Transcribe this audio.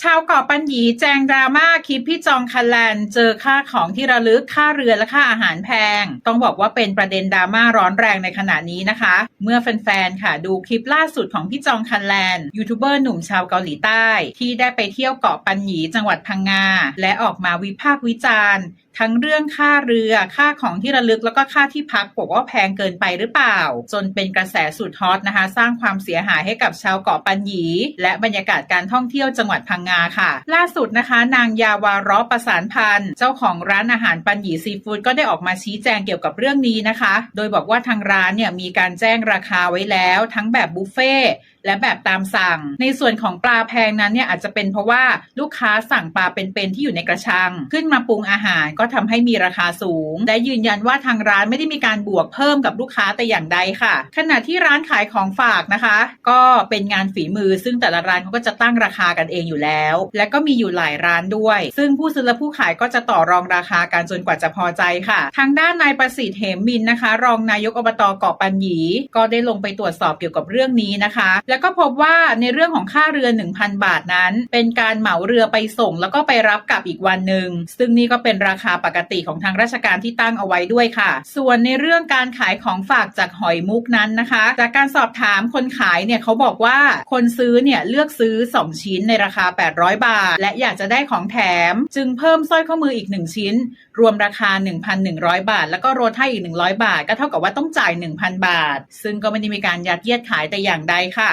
ชาวเกาะปัญญีแจงดราม่าคลิปพี่จองคันแลนเจอค่าของที่ระลึกค่าเรือและค่าอาหารแพง ต้องบอกว่าเป็นประเด็นดราม่าร้อนแรงในขณะนี้นะคะ เมื่อแฟนๆค่ะดูคลิปล่าสุดของพี่จองคันแลนยูทูบเบอร์หนุ่มชาวเกาหลีใต้ ที่ได้ไปเที่ยวเกาะปัญญีจังหวัดพังงาและออกมาวิพากษ์วิจารณ์ ทั้งเรื่องค่าเรือค่าของที่ระลึกแล้วก็ค่าที่พักบอกว่าแพงเกินไปหรือเปล่า จนเป็นกระแสสุดฮอตนะคะ สร้างความเสียหายให้กับชาวเกาะปัญญี และบรรยากาศการท่องเที่ยวจังหวัดพังงาค่ะ ล่าสุดนะคะ นางยาวารอประสานพันธ์เจ้าของร้านอาหารปัญญีซีฟู้ดก็ได้ออกมาชี้แจงเกี่ยวกับเรื่องนี้นะคะ โดยบอกว่าทางร้านเนี่ยมีการแจ้งราคาไว้แล้ว ทั้งแบบบุฟเฟ่ และแบบตามสั่ง ในส่วนของปลาแพงนั้นเนี่ยอาจจะเป็นเพราะว่าลูกค้าสั่งปลาเป็นๆที่อยู่ในกระชัง ขึ้นมาปรุงอาหารก็ทำให้มีราคาสูง และยืนยันว่าทางร้านไม่ได้มีการบวกเพิ่มกับลูกค้าแต่อย่างใดค่ะ ขณะที่ร้านขายของฝากนะคะ ก็เป็นงานฝีมือ ซึ่งแต่ละร้านเขาก็จะตั้งราคากันเองอยู่แล้ว และก็มีอยู่หลายร้านด้วย ซึ่งผู้ซื้อและผู้ขายก็จะต่อรองราคากันจนกว่าจะพอใจค่ะ ทางด้านนายประสิทธิ์เหมมินนะคะ รองนายกอบตเกาะปัญญีก็ได้ลงไปตรวจสอบเกี่ยวกับเรื่องนี้นะคะ แล้วก็พบว่าในเรื่องของค่าเรือ 1,000 บาทนั้น เป็นการเหมาเรือไปส่ง แล้วก็ไปรับกลับอีกวันหนึ่งซึ่งนี่ก็เป็นราคาปกติของทางราชการที่ตั้งเอาไว้ด้วยค่ะ ส่วนในเรื่องการขายของฝากจากหอยมุกนั้นนะคะ จากการสอบถามคนขายเนี่ยเขาบอกว่าคนซื้อเนี่ยเลือกซื้อ 2 ชิ้นในราคา 800 บาท และอยากจะได้ของแถม จึงเพิ่มสร้อยข้อมืออีก 1 ชิ้น รวมราคา 1,100 บาท แล้วก็โรถให้อีก 100 บาท ก็เท่ากับว่าต้องจ่าย 1,000 บาท ซึ่งก็ไม่ได้มีการยัดเยียดขายแต่อย่างใดค่ะ